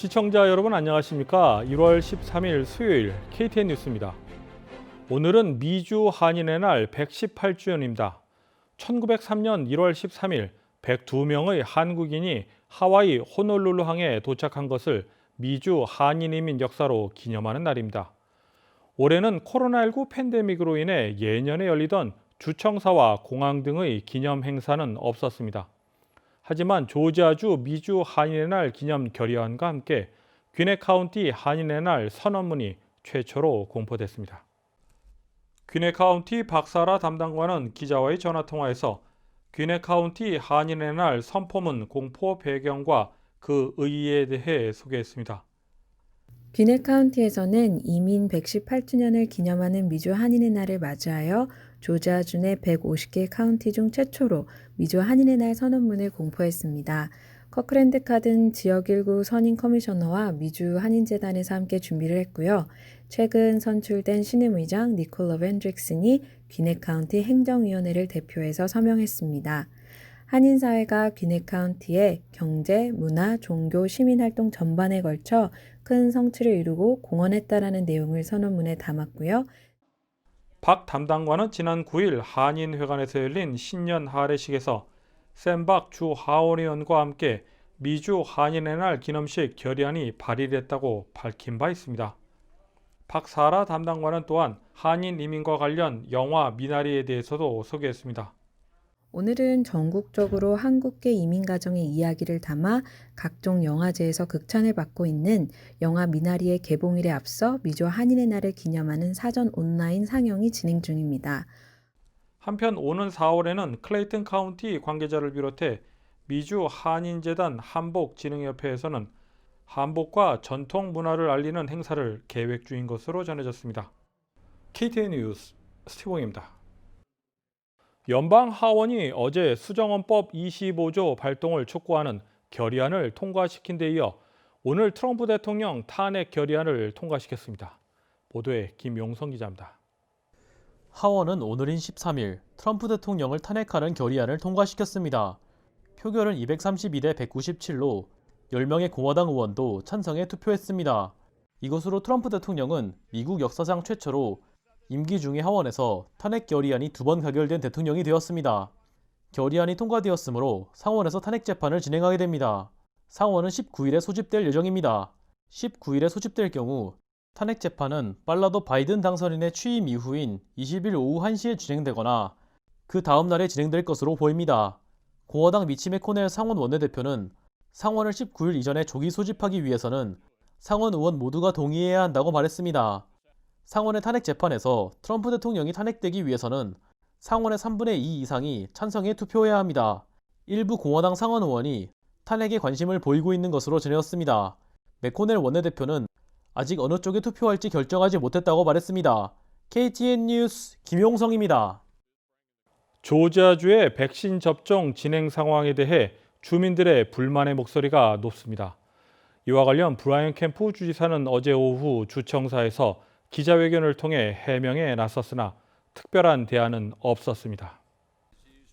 시청자 여러분 안녕하십니까? 1월 13일 수요일 KTN 뉴스입니다. 오늘은 미주 한인의 날 118주년입니다. 1903년 1월 13일 102명의 한국인이 하와이 호놀룰루 항에 도착한 것을 미주 한인 이민 역사로 기념하는 날입니다. 올해는 코로나19 팬데믹으로 인해 예년에 열리던 주청사와 공항 등의 기념 행사는 없었습니다. 하지만 조지아주 미주 한인의 날 기념 결의안과 함께 귀네 카운티 한인의 날 선언문이 최초로 공포됐습니다. 귀네 카운티 박사라 담당관은 기자와의 전화 통화에서 귀네 카운티 한인의 날 선포문 공포 배경과 그 의의에 대해 소개했습니다. 귀네 카운티에서는 이민 118주년을 기념하는 미주 한인의 날을 맞이하여 내 150개 카운티 중 최초로 미주 한인의 날 선언문을 공포했습니다. 커크랜드 카든 지역 일구 선임 커미셔너와 미주 한인재단에서 함께 준비를 했고요. 최근 선출된 신임 의장 니콜 러 벤드릭슨이 귀네 카운티 행정위원회를 대표해서 서명했습니다. 한인사회가 귀네 카운티의 경제, 문화, 종교, 시민활동 전반에 걸쳐 큰 성취를 이루고 공헌했다라는 내용을 선언문에 담았고요. 박 담당관은 지난 9일 한인회관에서 열린 신년 할애식에서 샘박 주 하원의원과 함께 미주 한인의 날 기념식 결의안이 발의됐다고 밝힌 바 있습니다. 박사라 담당관은 또한 한인 이민과 관련 영화 미나리에 대해서도 소개했습니다. 오늘은 전국적으로 한국계 이민 가정의 이야기를 담아 각종 영화제에서 극찬을 받고 있는 영화 미나리의 개봉일에 앞서 미주 한인의 날을 기념하는 사전 온라인 상영이 진행 중입니다. 한편 오는 4월에는 클레이튼 카운티 관계자를 비롯해 미주 한인재단 한복진흥협회에서는 한복과 전통 문화를 알리는 행사를 계획 중인 것으로 전해졌습니다. KTN 뉴스 스티븐입니다. 연방 하원이 어제 수정헌법 25조 발동을 촉구하는 결의안을 통과시킨 데 이어 오늘 트럼프 대통령 탄핵 결의안을 통과시켰습니다. 보도에 김용성 기자입니다. 하원은 오늘인 13일 트럼프 대통령을 탄핵하는 결의안을 통과시켰습니다. 표결은 232대 197로 10명의 공화당 의원도 찬성에 투표했습니다. 이것으로 트럼프 대통령은 미국 역사상 최초로 임기 중에 하원에서 탄핵 결의안이 두 번 가결된 대통령이 되었습니다. 결의안이 통과되었으므로 상원에서 탄핵 재판을 진행하게 됩니다. 상원은 19일에 소집될 예정입니다. 19일에 소집될 경우 탄핵 재판은 빨라도 바이든 당선인의 취임 이후인 20일 오후 1시에 진행되거나 그 다음 날에 진행될 것으로 보입니다. 공화당 미치 메코넬 상원 원내대표는 상원을 19일 이전에 조기 소집하기 위해서는 상원 의원 모두가 동의해야 한다고 말했습니다. 상원의 탄핵 재판에서 트럼프 대통령이 탄핵되기 위해서는 상원의 3분의 2 이상이 찬성에 투표해야 합니다. 일부 공화당 상원 의원이 탄핵에 관심을 보이고 있는 것으로 전해졌습니다. 메코넬 원내대표는 아직 어느 쪽에 투표할지 결정하지 못했다고 말했습니다. KTN 뉴스 김용성입니다. 조지아주의 백신 접종 진행 상황에 대해 주민들의 불만의 목소리가 높습니다. 이와 관련 브라이언 캠프 주지사는 어제 오후 주청사에서 기자회견을 통해 해명에 나섰으나 특별한 대안은 없었습니다.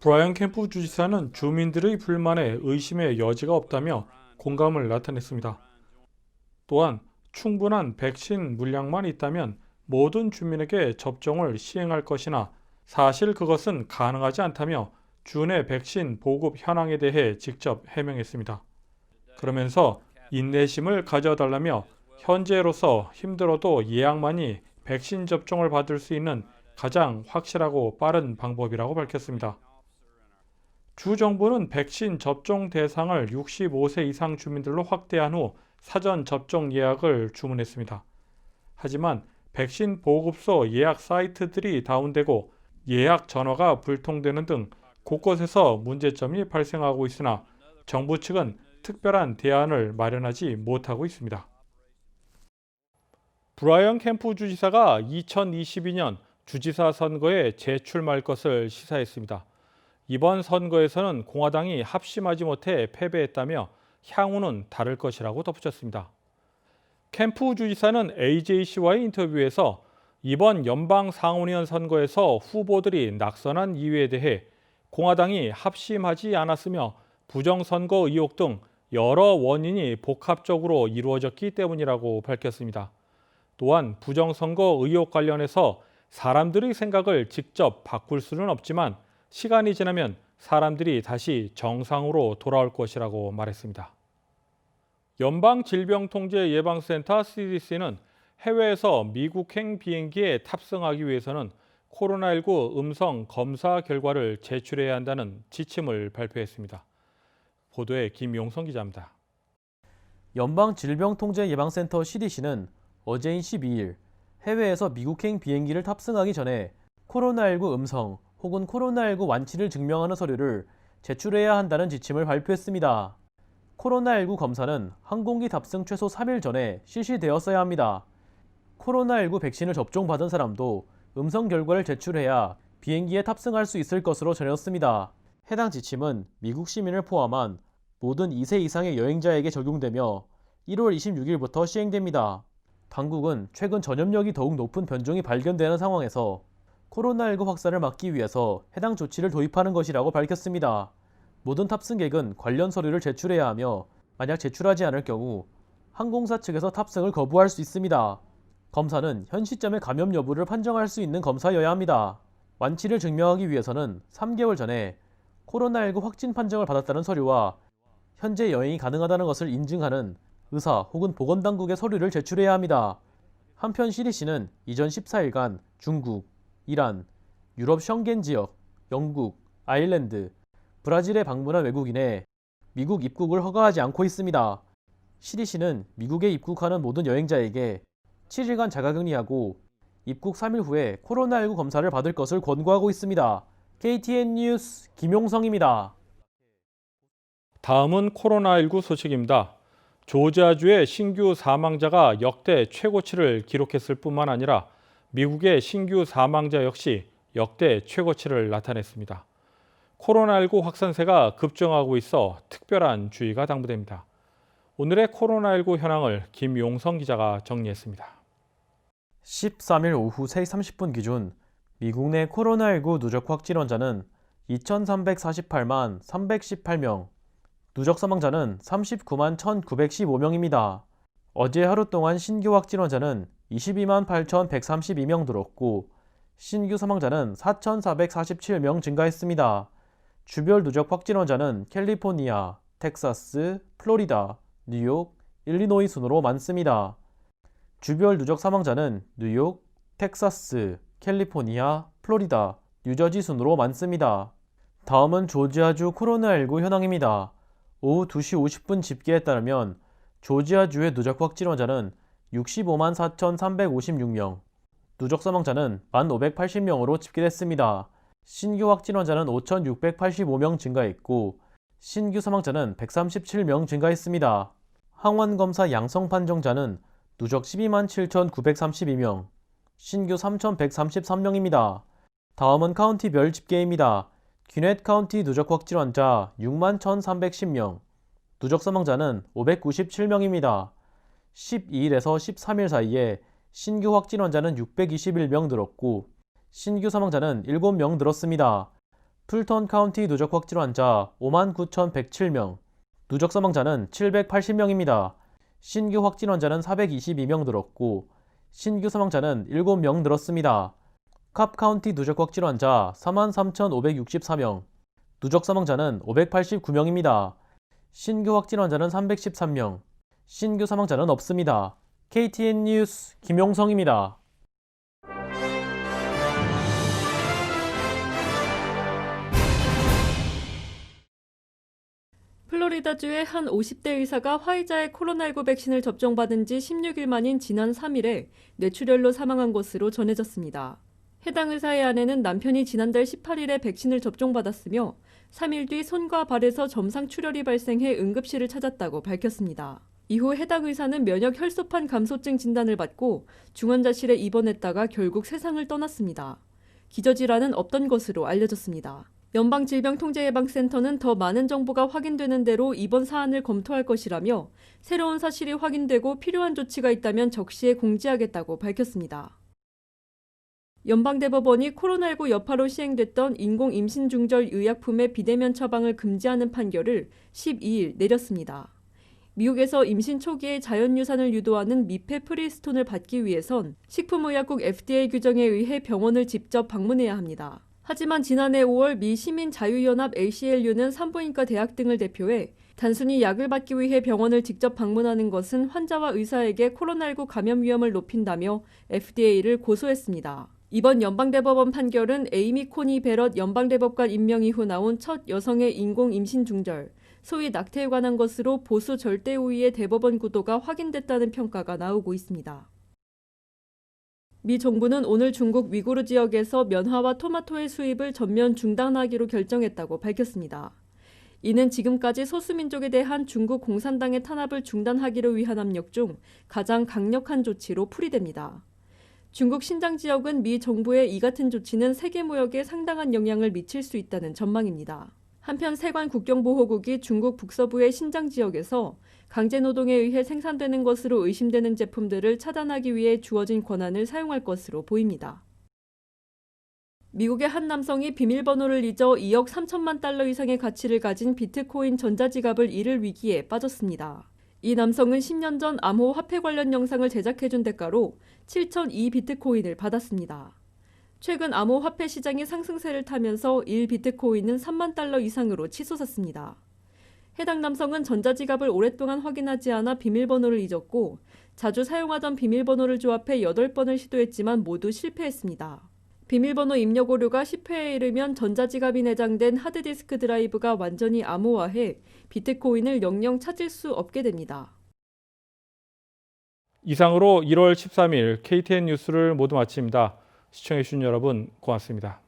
브라이언 캠프 주지사는 주민들의 불만에 의심의 여지가 없다며 공감을 나타냈습니다. 또한 충분한 백신 물량만 있다면 모든 주민에게 접종을 시행할 것이나 사실 그것은 가능하지 않다며 주내 백신 보급 현황에 대해 직접 해명했습니다. 그러면서 인내심을 가져달라며 현재로서 힘들어도 예약만이 백신 접종을 받을 수 있는 가장 확실하고 빠른 방법이라고 밝혔습니다. 주 정부는 백신 접종 대상을 65세 이상 주민들로 확대한 후 사전 접종 예약을 주문했습니다. 하지만 백신 보급소 예약 사이트들이 다운되고 예약 전화가 불통되는 등 곳곳에서 문제점이 발생하고 있으나 정부 측은 특별한 대안을 마련하지 못하고 있습니다. 브라이언 캠프 주지사가 2022년 주지사 선거에 재출마할 것을 시사했습니다. 이번 선거에서는 공화당이 합심하지 못해 패배했다며 향후는 다를 것이라고 덧붙였습니다. 캠프 주지사는 AJC와의 인터뷰에서 이번 연방 상원의원 선거에서 후보들이 낙선한 이유에 대해 공화당이 합심하지 않았으며 부정선거 의혹 등 여러 원인이 복합적으로 이루어졌기 때문이라고 밝혔습니다. 또한 부정선거 의혹 관련해서 사람들의 생각을 직접 바꿀 수는 없지만 시간이 지나면 사람들이 다시 정상으로 돌아올 것이라고 말했습니다. 연방질병통제예방센터 CDC는 해외에서 미국행 비행기에 탑승하기 위해서는 코로나19 음성 검사 결과를 제출해야 한다는 지침을 발표했습니다. 보도에 김용성 기자입니다. 연방질병통제예방센터 CDC는 어제인 12일 해외에서 미국행 비행기를 탑승하기 전에 코로나19 음성 혹은 코로나19 완치를 증명하는 서류를 제출해야 한다는 지침을 발표했습니다. 코로나19 검사는 항공기 탑승 최소 3일 전에 실시되었어야 합니다. 코로나19 백신을 접종받은 사람도 음성 결과를 제출해야 비행기에 탑승할 수 있을 것으로 전했습니다. 해당 지침은 미국 시민을 포함한 모든 2세 이상의 여행자에게 적용되며 1월 26일부터 시행됩니다. 당국은 최근 전염력이 더욱 높은 변종이 발견되는 상황에서 코로나19 확산을 막기 위해서 해당 조치를 도입하는 것이라고 밝혔습니다. 모든 탑승객은 관련 서류를 제출해야 하며 만약 제출하지 않을 경우 항공사 측에서 탑승을 거부할 수 있습니다. 검사는 현 시점의 감염 여부를 판정할 수 있는 검사여야 합니다. 완치를 증명하기 위해서는 3개월 전에 코로나19 확진 판정을 받았다는 서류와 현재 여행이 가능하다는 것을 인증하는 의사 혹은 보건당국의 서류를 제출해야 합니다. 한편 CDC는 이전 14일간 중국, 이란, 유럽 셴겐 지역, 영국, 아일랜드, 브라질에 방문한 외국인에 미국 입국을 허가하지 않고 있습니다. CDC는 미국에 입국하는 모든 여행자에게 7일간 자가격리하고 입국 3일 후에 코로나19 검사를 받을 것을 권고하고 있습니다. KTN 뉴스 김용성입니다. 다음은 코로나19 소식입니다. 조지아주의 신규 사망자가 역대 최고치를 기록했을 뿐만 아니라 미국의 신규 사망자 역시 역대 최고치를 나타냈습니다. 코로나19 확산세가 급증하고 있어 특별한 주의가 당부됩니다. 오늘의 코로나19 현황을 김용성 기자가 정리했습니다. 13일 오후 3시 30분 기준 미국 내 코로나19 누적 확진 환자는 2,348만 318명, 누적 사망자는 39만 1,915명입니다. 어제 하루 동안 신규 확진 환자는 22만 8,132명 늘었고 신규 사망자는 4,447명 증가했습니다. 주별 누적 확진 환자는 캘리포니아, 텍사스, 플로리다, 뉴욕, 일리노이 순으로 많습니다. 주별 누적 사망자는 뉴욕, 텍사스, 캘리포니아, 플로리다, 뉴저지 순으로 많습니다. 다음은 조지아주 코로나19 현황입니다. 오후 2시 50분 집계에 따르면 조지아주의 누적 확진 환자는 65만 4,356명, 누적 사망자는 1,580명으로 집계됐습니다. 신규 확진 환자는 5,685명 증가했고 신규 사망자는 137명 증가했습니다. 항원 검사 양성 판정자는 누적 12만 7,932명, 신규 3,133명입니다. 다음은 카운티별 집계입니다. 귀넷 카운티 누적 확진 환자 6만 1,310명, 누적 사망자는 597명입니다. 12일에서 13일 사이에 신규 확진 환자는 621명 늘었고 신규 사망자는 7명 늘었습니다. 풀턴 카운티 누적 확진 환자 59,107명, 누적 사망자는 780명입니다. 신규 확진 환자는 422명 늘었고 신규 사망자는 7명 늘었습니다. 캅 카운티 누적 확진 환자 43,564명, 누적 사망자는 589명입니다. 신규 확진 환자는 313명, 신규 사망자는 없습니다. KTN 뉴스 김용성입니다. 플로리다주의 한 50대 의사가 화이자의 코로나19 백신을 접종받은 지 16일 만인 지난 3일에 뇌출혈로 사망한 것으로 전해졌습니다. 해당 의사의 아내는 남편이 지난달 18일에 백신을 접종받았으며 3일 뒤 손과 발에서 점상 출혈이 발생해 응급실을 찾았다고 밝혔습니다. 이후 해당 의사는 면역 혈소판 감소증 진단을 받고 중환자실에 입원했다가 결국 세상을 떠났습니다. 기저질환은 없던 것으로 알려졌습니다. 연방질병통제예방센터는 더 많은 정보가 확인되는 대로 이번 사안을 검토할 것이라며 새로운 사실이 확인되고 필요한 조치가 있다면 적시에 공지하겠다고 밝혔습니다. 연방대법원이 코로나19 여파로 시행됐던 인공 임신 중절 의약품의 비대면 처방을 금지하는 판결을 12일 내렸습니다. 미국에서 임신 초기에 자연유산을 유도하는 미페 프리스톤을 받기 위해선 식품의약국 FDA 규정에 의해 병원을 직접 방문해야 합니다. 하지만 지난해 5월 미 시민자유연합 ACLU는 산부인과 대학 등을 대표해 단순히 약을 받기 위해 병원을 직접 방문하는 것은 환자와 의사에게 코로나19 감염 위험을 높인다며 FDA를 고소했습니다. 이번 연방대법원 판결은 에이미 코니 베럿 연방대법관 임명 이후 나온 첫 여성의 인공 임신 중절, 소위 낙태에 관한 것으로 보수 절대 우위의 대법원 구도가 확인됐다는 평가가 나오고 있습니다. 미 정부는 오늘 중국 위구르 지역에서 면화와 토마토의 수입을 전면 중단하기로 결정했다고 밝혔습니다. 이는 지금까지 소수민족에 대한 중국 공산당의 탄압을 중단하기를 위한 압력 중 가장 강력한 조치로 풀이됩니다. 중국 신장 지역은 미 정부의 이 같은 조치는 세계 무역에 상당한 영향을 미칠 수 있다는 전망입니다. 한편 세관 국경보호국이 중국 북서부의 신장 지역에서 강제 노동에 의해 생산되는 것으로 의심되는 제품들을 차단하기 위해 주어진 권한을 사용할 것으로 보입니다. 미국의 한 남성이 비밀번호를 잊어 2억 3천만 달러 이상의 가치를 가진 비트코인 전자지갑을 잃을 위기에 빠졌습니다. 이 남성은 10년 전 암호 화폐 관련 영상을 제작해준 대가로 7,002 비트코인을 받았습니다. 최근 암호 화폐 시장이 상승세를 타면서 1 비트코인은 3만 달러 이상으로 치솟았습니다. 해당 남성은 전자지갑을 오랫동안 확인하지 않아 비밀번호를 잊었고 자주 사용하던 비밀번호를 조합해 8번을 시도했지만 모두 실패했습니다. 비밀번호 입력 오류가 10회에 이르면 전자지갑이 내장된 하드디스크 드라이브가 완전히 암호화해 비트코인을 영영 찾을 수 없게 됩니다. 이상으로 1월 13일 KTN 뉴스를 모두 마칩니다. 시청해주신 여러분 고맙습니다.